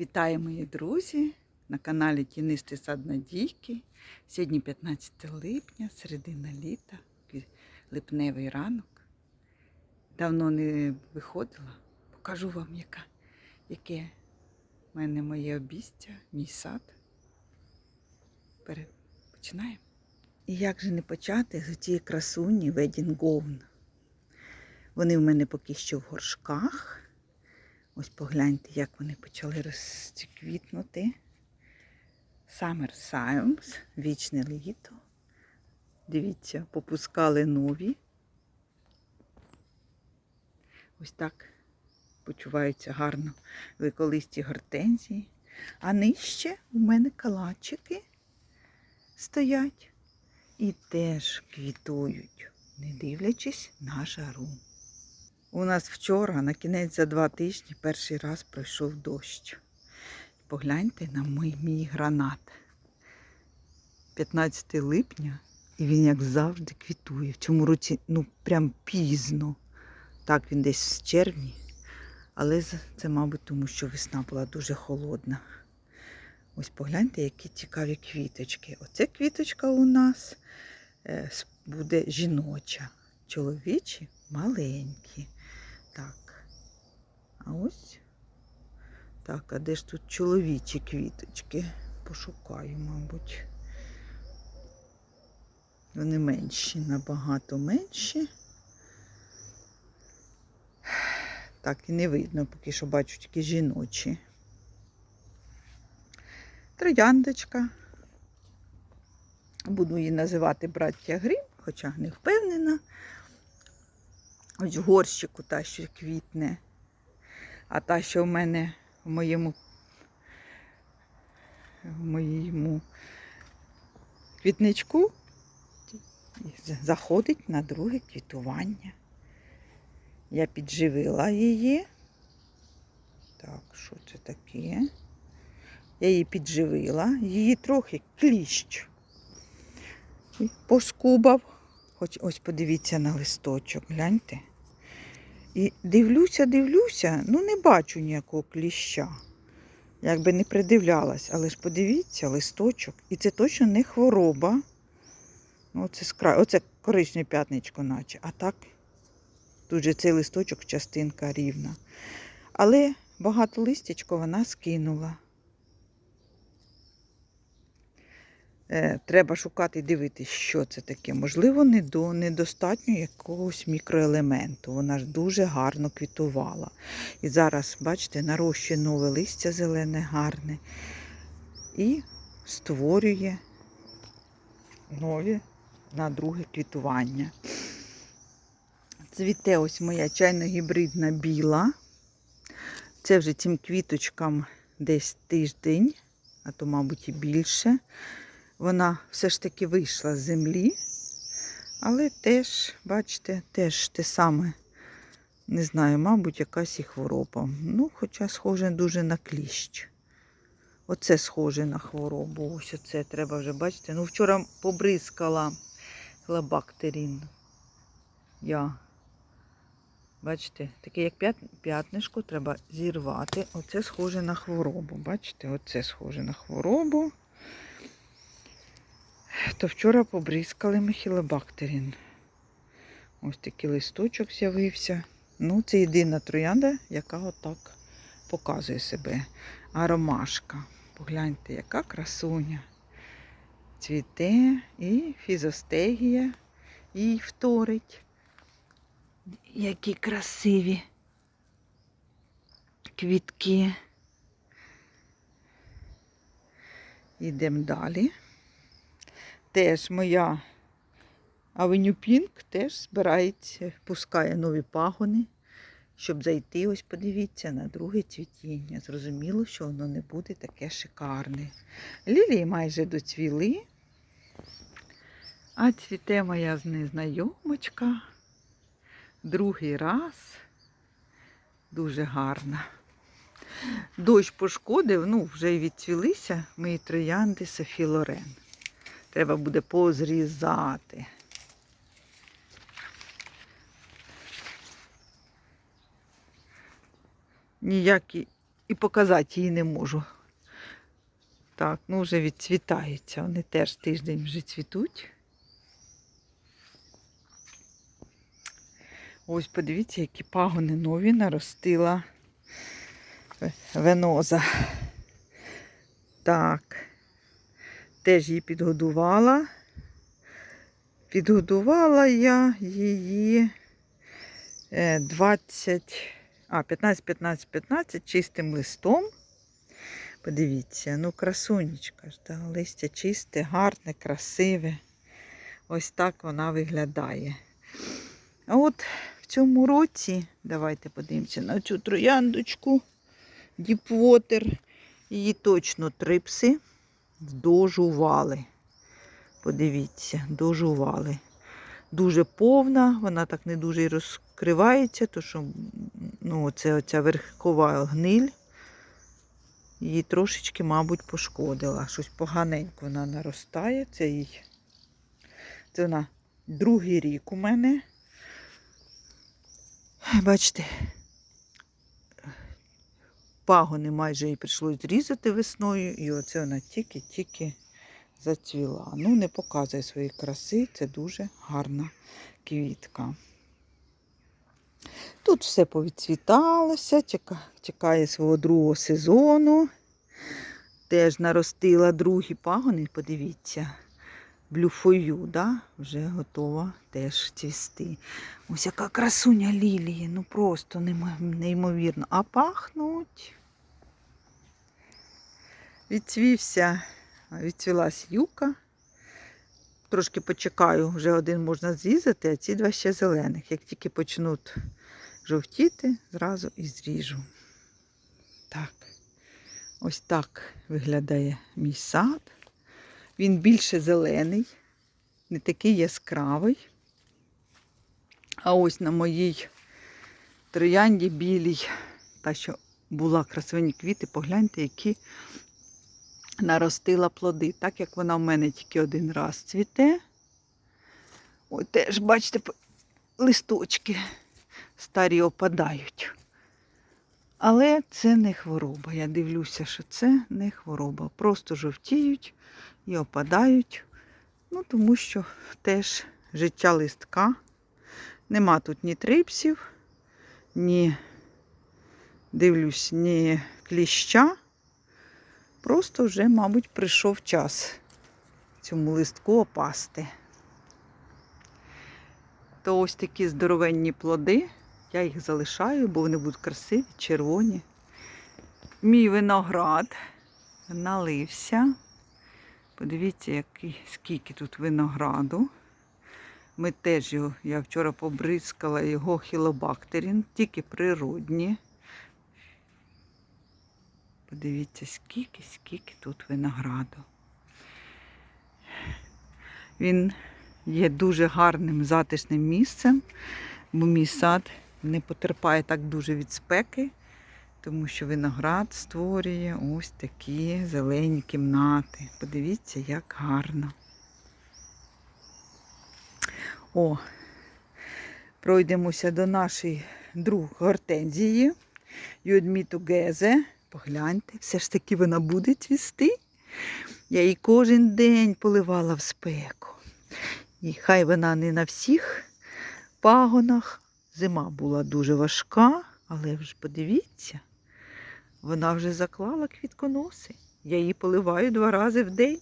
Вітаю мої друзі на каналі Тінистий сад Надійки. Сьогодні 15 липня, середина літа, липневий ранок. Давно не виходила. Покажу вам, яка, яке в мене моє обістя, мій сад. Пере- Починаємо. І як же не почати з цієї красуні Wedding Gown? Вони в мене поки що в горшках. Ось погляньте, як вони почали розквітнути. Summer Science, вічне літо. Дивіться, попускали нові. Ось так почуваються гарно великолисті гортензії. А нижче у мене калачики стоять і теж квітують, не дивлячись на жару. У нас вчора, на кінець за два тижні, перший раз пройшов дощ. Погляньте на мій, мій гранат. 15 липня, і він, як завжди, квітує. В цьому році, ну, прям пізно. Так, він десь в червні. Але це, мабуть, тому що весна була дуже холодна. Ось погляньте, які цікаві квіточки. Оце квіточка у нас е, буде жіноча. Чоловічі маленькі. Так. А ось. Так, а де ж тут чоловічі квіточки? Пошукаю, мабуть. Вони менші, набагато менші. Так, і не видно, поки що бачу тільки жіночі. Трояндочка. Буду її називати браття Грім, хоча не впевнена. Ось в горщику та, що квітне. А та, що в мене в моєму, в моєму квітничку заходить на друге квітування. Я підживила її. Так, що це таке? Я її підживила, її трохи кліщ. Поскубав. Хоч ось подивіться на листочок, гляньте. І дивлюся, дивлюся, ну не бачу ніякого кліща. Якби не придивлялась, але ж подивіться, листочок. І це точно не хвороба. Ну, Оце, скра... Оце коричне п'ятничко, наче. А так, тут же цей листочок частинка рівна. Але багато листячко вона скинула. Треба шукати і дивитися, що це таке. Можливо, недостатньо якогось мікроелементу. Вона ж дуже гарно квітувала. І зараз, бачите, нарощує нове листя зелене, гарне. І створює нові на друге квітування. Цвіте ось моя чайно-гібридна біла. Це вже цим квіточкам десь тиждень, а то, мабуть, і більше. Вона все ж таки вийшла з землі, але теж, бачите, теж те саме, не знаю, мабуть, якась і хвороба. Ну, хоча схоже дуже на кліщ. Оце схоже на хворобу. Ось оце треба вже бачите. Ну, вчора побризкала хлабактерін. Я. Бачите, таке як п'ятнишко треба зірвати. Оце схоже на хворобу. Бачите, оце схоже на хворобу. То вчора побризкали Михілобактерін. Ось такий листочок з'явився. Ну, це єдина троянда, яка отак показує себе. А ромашка. Погляньте, яка красуня. Цвіте і фізостегія їй вторить. Які красиві квітки. Йдемо далі. Теж моя Авеню Пінк теж збирається, пускає нові пагони, щоб зайти, ось подивіться, на друге цвітіння. Зрозуміло, що воно не буде таке шикарне. Лілії майже доцвіли, а цвіте моя з незнайомочка. Другий раз. Дуже гарна. Дощ пошкодив, ну, вже й відцвілися мої троянди Софі Лорен. Треба буде позрізати. Ніякі і показати її не можу. Так, ну вже відцвітаються. Вони теж тиждень вже цвітуть. Ось подивіться, які пагони нові наростила веноза. Так. Теж її підгодувала. Підгодувала я її е, 20, а, 15, 15, 15 чистим листом. Подивіться, ну красунечка ж, да? листя чисте, гарне, красиве. Ось так вона виглядає. А от в цьому році, давайте подивимося на цю трояндочку Діпвотер. Її точно трипси дожували. Подивіться, дожували. Дуже повна, вона так не дуже і розкривається, то що ну, це оця верхова гниль її трошечки, мабуть, пошкодила. Щось поганенько вона наростає. Це їй. Це вона другий рік у мене. Бачите, пагони майже їй прийшлось зрізати весною, і оце вона тільки-тільки зацвіла. Ну, не показує своєї краси, це дуже гарна квітка. Тут все повідцвіталося, чекає свого другого сезону. Теж наростила другі пагони, подивіться, блюфою, да? вже готова теж цвісти. Ось яка красуня лілії, ну просто неймовірно. А пахнуть. Відцвівся, відцвілась юка. Трошки почекаю, вже один можна зрізати, а ці два ще зелених. Як тільки почнуть жовтіти, зразу і зріжу. Так, ось так виглядає мій сад. Він більше зелений, не такий яскравий. А ось на моїй троянді білій, та що була красиві квіти, погляньте, які наростила плоди. Так як вона в мене тільки один раз цвіте. Ой, теж, бачите, листочки старі опадають. Але це не хвороба. Я дивлюся, що це не хвороба. Просто жовтіють і опадають. Ну, тому що теж життя листка. Нема тут ні трипсів, ні, дивлюсь, ні кліща. Просто вже, мабуть, прийшов час цьому листку опасти. То ось такі здоровенні плоди. Я їх залишаю, бо вони будуть красиві, червоні. Мій виноград налився. Подивіться, який, скільки тут винограду. Ми теж його, я вчора побризкала його хілобактерін, тільки природні. Подивіться, скільки, скільки тут винограду. Він є дуже гарним затишним місцем, бо мій сад не потерпає так дуже від спеки, тому що виноград створює ось такі зелені кімнати. Подивіться, як гарно. О, пройдемося до нашої друг гортензії. Юдміту Гезе. Погляньте, все ж таки вона буде цвісти. Я її кожен день поливала в спеку. І хай вона не на всіх пагонах. Зима була дуже важка, але ж подивіться, вона вже заклала квітконоси. Я її поливаю два рази в день.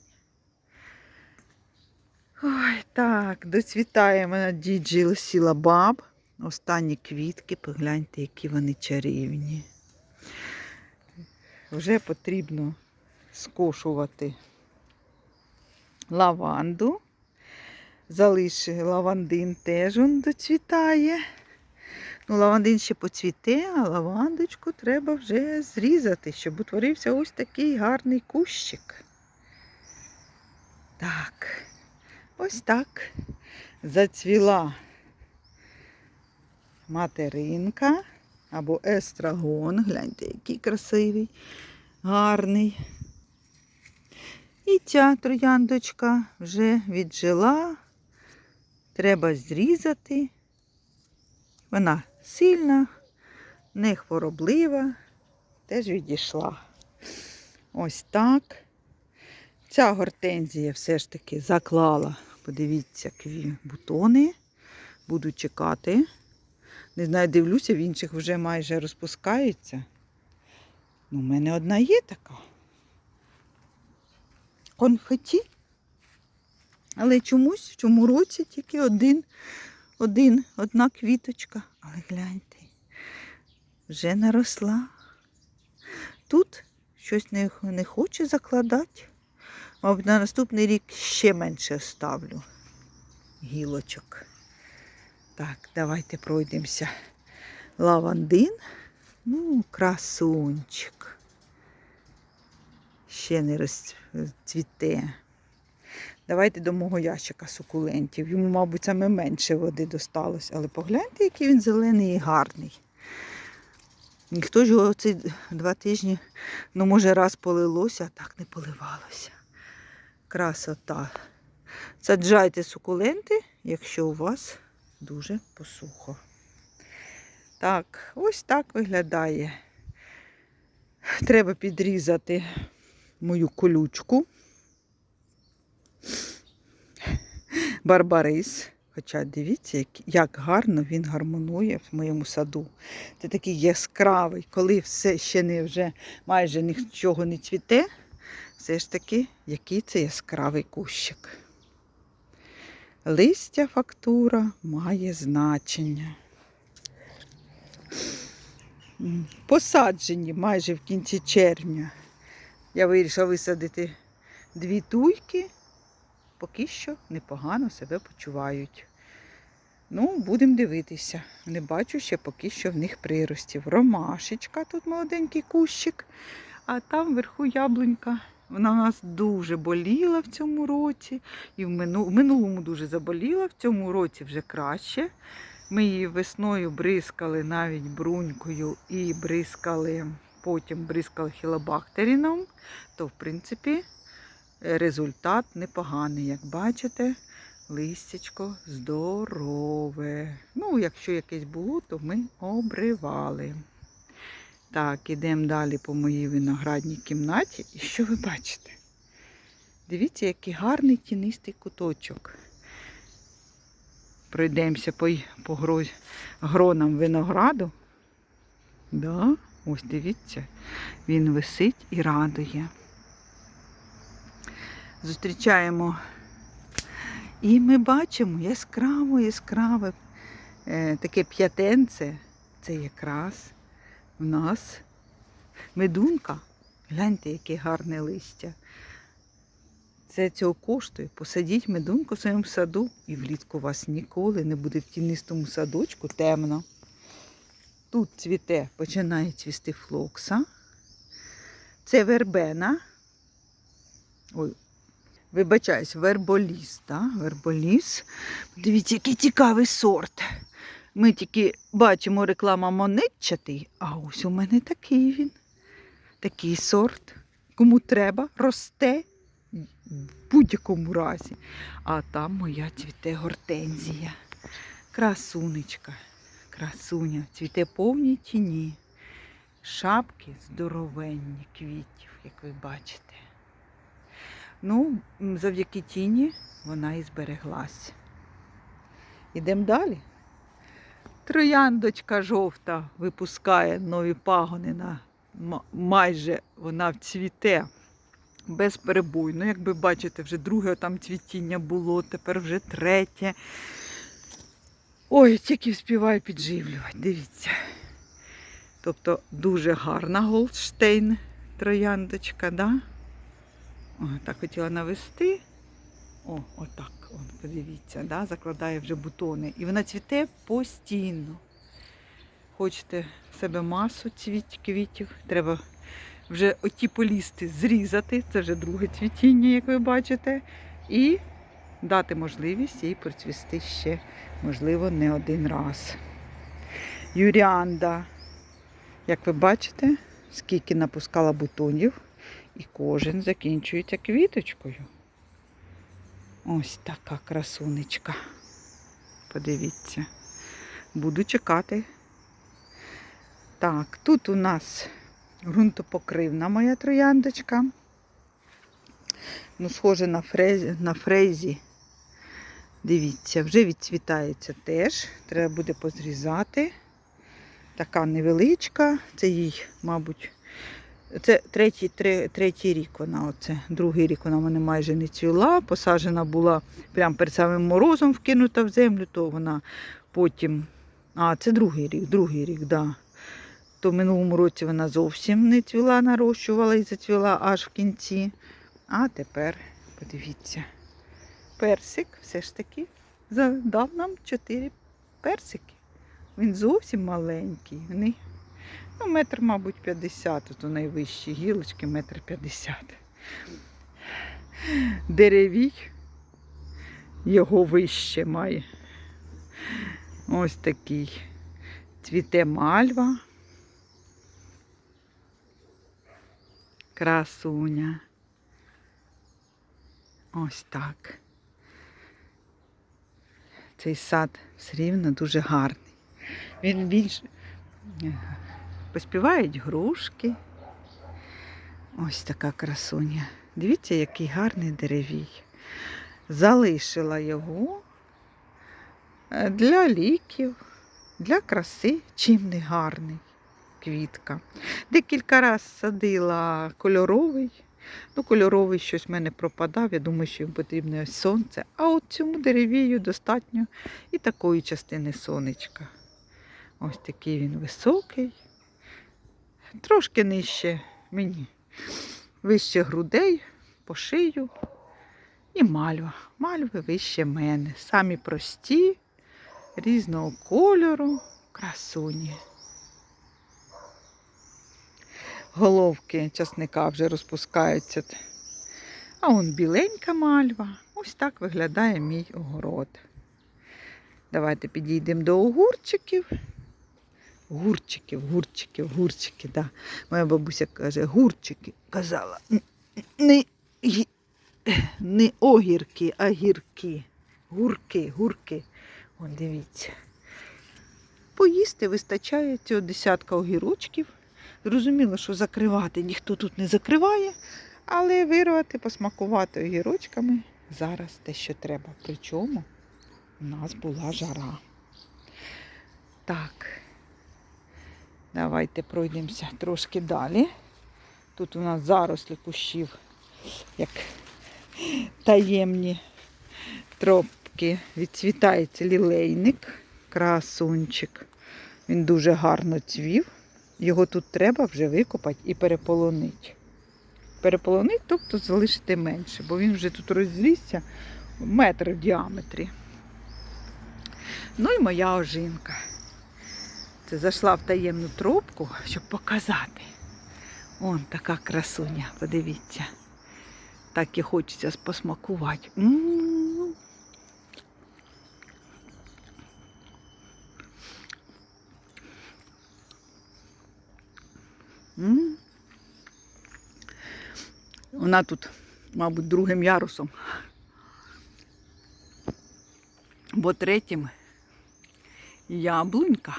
Ой, так, доцвітає мене діджі Сіла Баб. Останні квітки, погляньте, які вони чарівні. Вже потрібно скошувати лаванду. Залишив лавандин теж он доцвітає. Ну, лавандин ще поцвіте, а лавандочку треба вже зрізати, щоб утворився ось такий гарний кущик. Так, ось так зацвіла материнка або естрагон. Гляньте, який красивий, гарний. І ця трояндочка вже віджила. Треба зрізати. Вона сильна, не хвороблива. теж відійшла. Ось так. Ця гортензія все ж таки заклала. Подивіться, бутони. Буду чекати. Не знаю, дивлюся, в інших вже майже розпускаються. Ну, у мене одна є така. Конфеті. Але чомусь в цьому році тільки один, один, одна квіточка. Але гляньте, вже наросла. Тут щось не, не хоче закладати. Мабуть, на наступний рік ще менше ставлю гілочок. Так, давайте пройдемося. Лавандин. Ну, красунчик. Ще не розцвіте. Давайте до мого ящика сукулентів. Йому, мабуть, саме менше води досталось. Але погляньте, який він зелений і гарний. Ніхто ж його ці два тижні, ну, може, раз полилося, а так не поливалося. Красота. Саджайте сукуленти, якщо у вас дуже посухо. Так, ось так виглядає. Треба підрізати мою колючку. Барбарис. Хоча дивіться, як, гарно він гармонує в моєму саду. Це такий яскравий, коли все ще не вже майже нічого не цвіте, все ж таки, який це яскравий кущик. Листя фактура має значення. Посаджені майже в кінці червня. Я вирішила висадити дві туйки, поки що непогано себе почувають. Ну, будемо дивитися. Не бачу ще поки що в них приростів. Ромашечка, тут молоденький кущик, а там вверху яблунька. Вона у нас дуже боліла в цьому році. І в, минулому дуже заболіла, в цьому році вже краще. Ми її весною бризкали навіть брунькою і бризкали, потім бризкали хілобактеріном, то в принципі результат непоганий. Як бачите, листячко здорове. Ну, якщо якесь було, то ми обривали. Так, ідемо далі по моїй виноградній кімнаті. І що ви бачите? Дивіться, який гарний тінистий куточок. Пройдемося по, по гро- гронам винограду. Да, ось дивіться, він висить і радує. Зустрічаємо. І ми бачимо яскраво, яскраве е, таке п'ятенце. Це якраз в нас медунка. Гляньте, яке гарне листя. Це цього коштує. Посадіть медунку в своєму саду, і влітку у вас ніколи не буде в тінистому садочку темно. Тут цвіте, починає цвісти флокса. Це вербена. Ой, вибачаюсь, верболіс. Да? Верболіс. Дивіться, який цікавий сорт. Ми тільки бачимо реклама монетчатий, а ось у мене такий він. Такий сорт. Кому треба, росте в будь-якому разі. А там моя цвіте гортензія. Красунечка, красуня, цвіте повній тіні. Шапки здоровенні квітів, як ви бачите. Ну, завдяки тіні вона і збереглась. Ідемо далі. Трояндочка жовта випускає нові пагони на майже вона цвіте безперебойно. Як ви бачите, вже друге там цвітіння було, тепер вже третє. Ой, тільки вспіваю підживлювати, дивіться. Тобто дуже гарна Голдштейн трояндочка, да? О, так хотіла навести. О, отак, он, подивіться, да? закладає вже бутони. І вона цвіте постійно. Хочете в себе масу цвіт, квітів, треба вже оті полісти зрізати, це вже друге цвітіння, як ви бачите, і дати можливість їй процвісти ще, можливо, не один раз. Юріанда, як ви бачите, скільки напускала бутонів, і кожен закінчується квіточкою. Ось така красунечка. Подивіться. Буду чекати. Так, тут у нас Грунтопокривна моя трояндочка. Ну, схоже на фрезі, на фрезі. Дивіться, вже відцвітається теж. Треба буде позрізати. Така невеличка. Це їй, мабуть, це третій, тре- третій рік вона. Оце. Другий рік вона мене майже не цвіла. Посаджена була прямо перед самим морозом вкинута в землю, то вона потім. А, це другий рік, другий рік, так. Да. То в минулому році вона зовсім не цвіла, нарощувала і зацвіла аж в кінці. А тепер, подивіться, персик все ж таки задав нам чотири персики. Він зовсім маленький. Вони, ну, метр, мабуть, 50, тут у найвищі гілочки, метр 50. Деревій його вище має. Ось такий. Цвіте мальва. Красуня. Ось так. Цей сад все рівно дуже гарний. Він більш поспівають грушки. Ось така красуня. Дивіться, який гарний деревій. Залишила його е, для ліків, для краси, чим не гарний квітка. Декілька разів садила кольоровий. Ну, кольоровий щось в мене пропадав. Я думаю, що їм потрібне сонце. А от цьому деревію достатньо і такої частини сонечка. Ось такий він високий. Трошки нижче мені. Вище грудей, по шию. І мальва. Мальви вище мене. Самі прості, різного кольору, красуні. Головки часника вже розпускаються. А он біленька мальва. Ось так виглядає мій огород. Давайте підійдемо до огурчиків. Гурчиків, гурчиків, гурчики, да. Моя бабуся каже, гурчики казала. Не, не огірки, а гірки. Гурки, гурки. Вон дивіться. Поїсти вистачає цього десятка огірочків. Зрозуміло, що закривати ніхто тут не закриває, але вирвати, посмакувати огірочками зараз те, що треба. Причому у нас була жара. Так, давайте пройдемося трошки далі. Тут у нас зарослі кущів, як таємні тропки. Відцвітається лілейник, красунчик. Він дуже гарно цвів. Його тут треба вже викопати і переполонити. Переполонити, тобто залишити менше, бо він вже тут розрісся метр в діаметрі. Ну і моя ожинка. Це зайшла в таємну тропку, щоб показати. Он така красуня, подивіться. Так і хочеться посмакувати. М. М. Вона тут, мабуть, другим ярусом. Бо третім яблунька.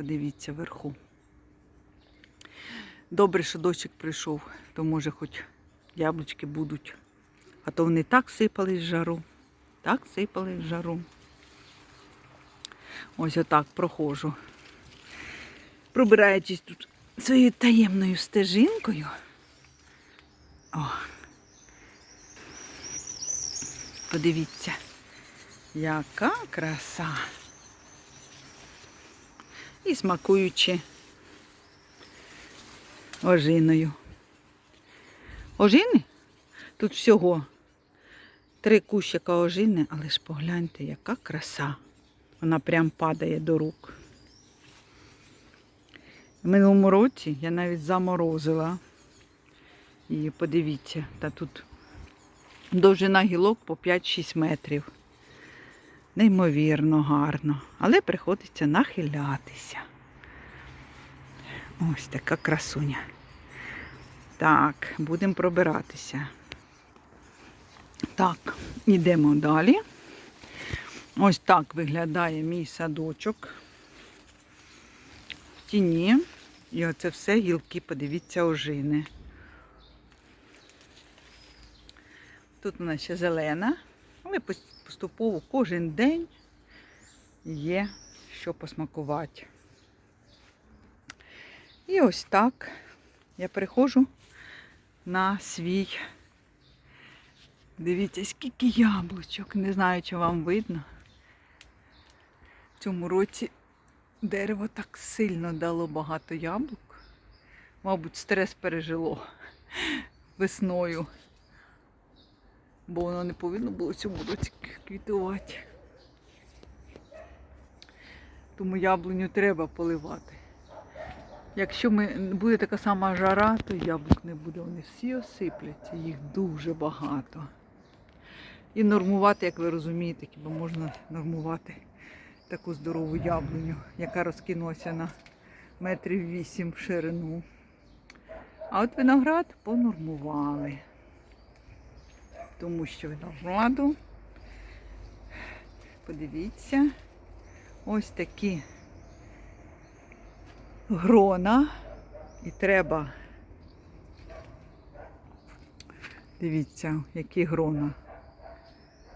Подивіться вверху. Добре, що дощик прийшов, то може хоч яблучки будуть. А то вони так сипались в жару. Так сипались в жару. Ось отак проходжу. Пробираючись тут своєю таємною стежинкою. О. Подивіться, яка краса. І смакуючи ожиною. Ожини? Тут всього три кущика ожини, але ж погляньте, яка краса. Вона прям падає до рук. В минулому році я навіть заморозила. І подивіться, та тут довжина гілок по 5-6 метрів. Неймовірно гарно. Але приходиться нахилятися. Ось така красуня. Так, будемо пробиратися. Так, йдемо далі. Ось так виглядає мій садочок. В тіні. І оце все гілки, подивіться, ожини. Тут вона ще зелена, але пос- поступово кожен день є що посмакувати. І ось так я переходжу на свій. Дивіться, скільки яблучок. Не знаю, чи вам видно. В цьому році дерево так сильно дало багато яблук. Мабуть, стрес пережило весною. Бо воно не повинно було цьому році квітувати. Тому яблуню треба поливати. Якщо ми, буде така сама жара, то яблук не буде. Вони всі осипляться, їх дуже багато. І нормувати, як ви розумієте, хіба можна нормувати таку здорову яблуню, яка розкинулася на метрів вісім в ширину. А от виноград понормували. Тому що винограду, подивіться, ось такі грона. І треба, дивіться, які грона.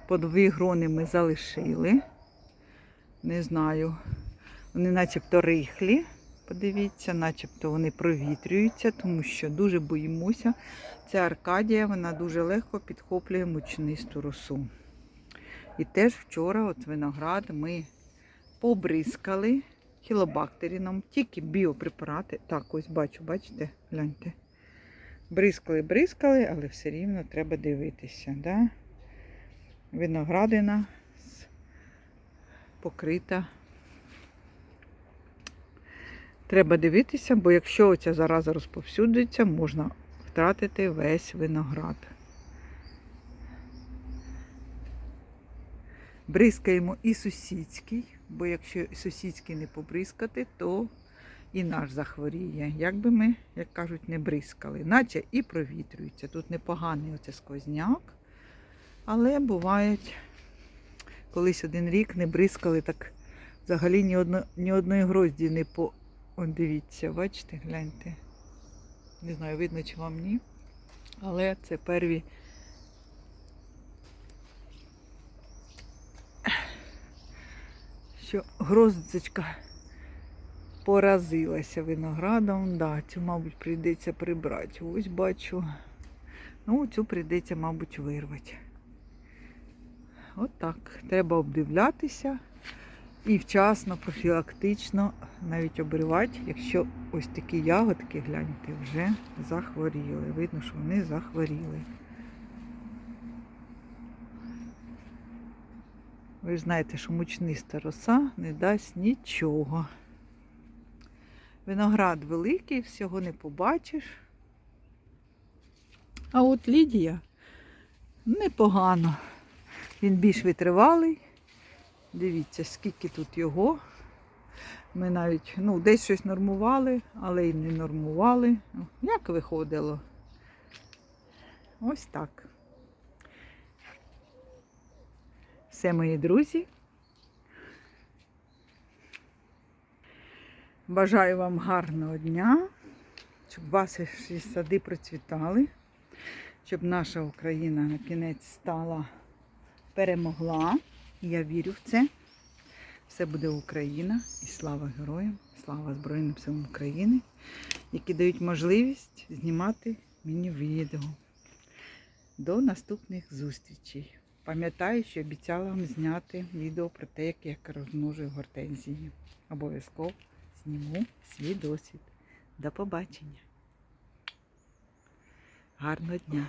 По дві грони ми залишили. Не знаю. Вони начебто рихлі. Подивіться, начебто вони провітрюються, тому що дуже боїмося. Ця Аркадія, вона дуже легко підхоплює мучнисту росу. І теж вчора от виноград ми побризкали хілобактеріном, тільки біопрепарати. Так, ось бачу, бачите, гляньте. Бризкали, бризкали, але все рівно треба дивитися. Да? Виноградина покрита. Треба дивитися, бо якщо оця зараза розповсюдиться, можна втратити весь виноград. Бризкаємо і сусідський, бо якщо сусідський не побризкати, то і наш захворіє. Як би ми, як кажуть, не бризкали, наче і провітрюється. Тут непоганий оце сквозняк, але бувають, колись один рік не бризкали, так взагалі ні, одно, ні одної грозді не по. О, дивіться, бачите, гляньте. Не знаю, видно чи вам ні. Але це перві. Що гроздочка поразилася виноградом. Да, цю, мабуть, прийдеться прибрати. Ось бачу. Ну, цю прийдеться, мабуть, вирвати. От так. Треба обдивлятися і вчасно, профілактично навіть обривати, якщо ось такі ягодки, гляньте, вже захворіли. Видно, що вони захворіли. Ви ж знаєте, що мучниста роса не дасть нічого. Виноград великий, всього не побачиш. А от Лідія непогано. Він більш витривалий. Дивіться, скільки тут його. Ми навіть ну, десь щось нормували, але й не нормували. Як виходило? Ось так. Все, мої друзі. Бажаю вам гарного дня, щоб ваші сади процвітали, щоб наша Україна на кінець стала перемогла. Я вірю в це. Все буде Україна і слава героям, слава Збройним силам України, які дають можливість знімати мені відео. До наступних зустрічей. Пам'ятаю, що обіцяла вам зняти відео про те, як я розмножую гортензії. Обов'язково зніму свій досвід. До побачення. Гарного дня!